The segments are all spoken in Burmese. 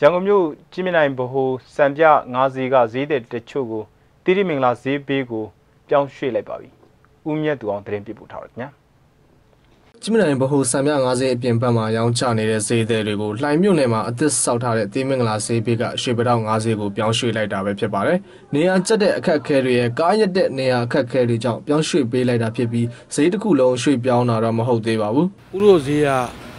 ရန်ကုန်မြို့ကြီးမြင့်နိုင်ဗဟိုစံပြငါးဈေးကဈေးတဲ့တချို့ကိုတိတိမင်္ဂလာဈေးပေးကိုပြောင်းရွှေ့လိုက်ပါပြီ။ဦးမြတ်သူအောင်သတင်းပြပို့ထားတယ်ခင်ဗျာ။ကြီးမနိုင်ဘဟုစံပြ90အပြင်ဘက်မှာရောင်းချနေတဲ့ဈေးသည်တွေကိုလှိုင်မြို့နယ်မှာအသစ်ဆောက်ထားတဲ့တေးမင်္ဂလာဈေးဘေးကရွှေပတောက်90ကိုပြောင်းရွှေ့လိုက်တာပဲဖြစ်ပါတယ်။နေရာကျက်တဲ့အခက်အခဲတွေရဲ့ကားရက်တဲ့နေရာအခက်အခဲတွေကြောင့်ပြောင်းရွှေ့ပေးလိုက်တာဖြစ်ပြီးဈေးတစ်ခုလုံးရွှေ့ပြောင်းတာတော့မဟုတ်သေးပါဘူးဥရိုဈေးက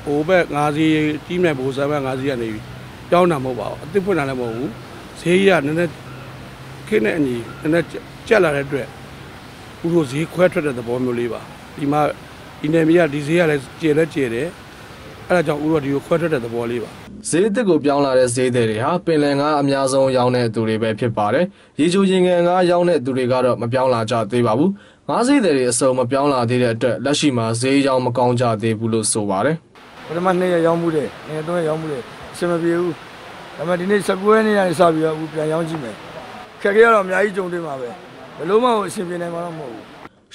ဟိုဘက်ငါးဈေးတီးမဲ့ဘိုးဆမ်းဘက်ငါးဈေးကနေပြီး ပြောင်းတာမဟုတ်ပါဘူးအစ်စ်ဖွင့်တာလည်းမဟုတ်ဘူးဈေးကြီးကနည်းနည်းခင်းတဲ့အညီနည်းနည်းကြက်လာတဲ့အတွက်ဥရိုဈေးခွဲထွက်တဲ့သဘောမျိုးလေးပါဒီမှာဒီနယ်မြေကဒီဈေးကလည်းကျေလဲကျေတယ်အဲ့ဒါကြောင့်ဥရိုဒီကိုခွဲထွက်တဲ့သဘောလေးပါ။ဈေးတစ်ကိုပြောင်းလာတဲ့ဈေးသည်တွေဟာပင်လယ်ငါအများဆုံးရောင်းတဲ့သူတွေပဲဖြစ်ပါတယ်။ရေချိုရင်ငယ်ငါရောင်းတဲ့သူတွေကတော့မပြောင်းလာကြသေးပါဘူး။ငါးဈေးသည်တွေအစုံမပြောင်းလာသေးတဲ့အတွက်လက်ရှိမှာဈေးရောင်းမကောင်းကြသေးဘူးလို့ဆိုပါတယ်။ပထမနှစ်ရက်ရောင်းမှုတယ်နှစ်ရက်သုံးရက်ရောင်းမှုတယ် အဆင်မပြေဘူးဒါပေမဲ့ဒီနေ့19ရက်နေ့ကနေစပြီးတော့အခုပြန်ရောင်းကြည့်မယ်ခက်ခဲရတော့အများကြီးကြုံတွေ့မှာပဲဘယ်လို့မှအဆင်ပြေနိုင်မှာတော့မဟုတ်ဘူး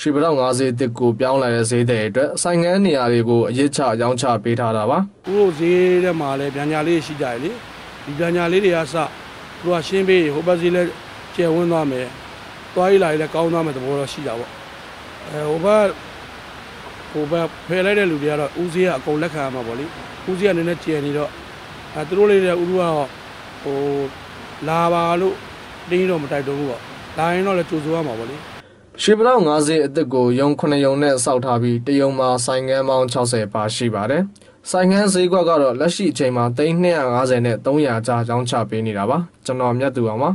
ရွှေပတော့90တစ်ကိုပြောင်းလာတဲ့ဈေးတဲ့အတွက်ဆိုင်ငန်းနေရာတွေကိုအရစ်ချရောင်းချပေးထားတာပါဥရိုဈေးထဲမှာလည်းဗျာညာလေးရှိကြတယ်လေဒီဗျာညာလေးတွေကစသူကရှင်းပေးဟိုဘက်ဈေးလည်းကျယ်ဝန်းသွားမယ်သွားရည်လာရည်လည်းကောင်းသွားမယ်သဘောတော့ရှိတာပေါ့အဲဟိုဘက်ဟိုဘက်ဖယ်လိုက်တဲ့လူတွေကတော့ဦးဈေးကအကုန်လက်ခံရမှာပေါ့လေဦးဈေးကနည်းနည်းကျယ်နေတော့ အဲသူတို့လေးတွေဥရုကတော့ဟိုလာပါလို့တင်းတော့မတိုက်တော့ဘူးပေါ့လာရင်တော့လည်းကြိုးစိုးရမှာပေါ့လေရွှေပတော့90အတစ်ကိုယုံ9ယုံနဲ့စောက်ထားပြီးတယုံမှာဆိုင်ငန်းပေါင်း60ပါရှိပါတယ်ဆိုင်ငန်းဈေးကွက်ကတော့လက်ရှိအချိန်မှာ3250နဲ့300ကျားရောင်းချပေးနေတာပါကျွန်တော်မြတ်သူအောင်ပါ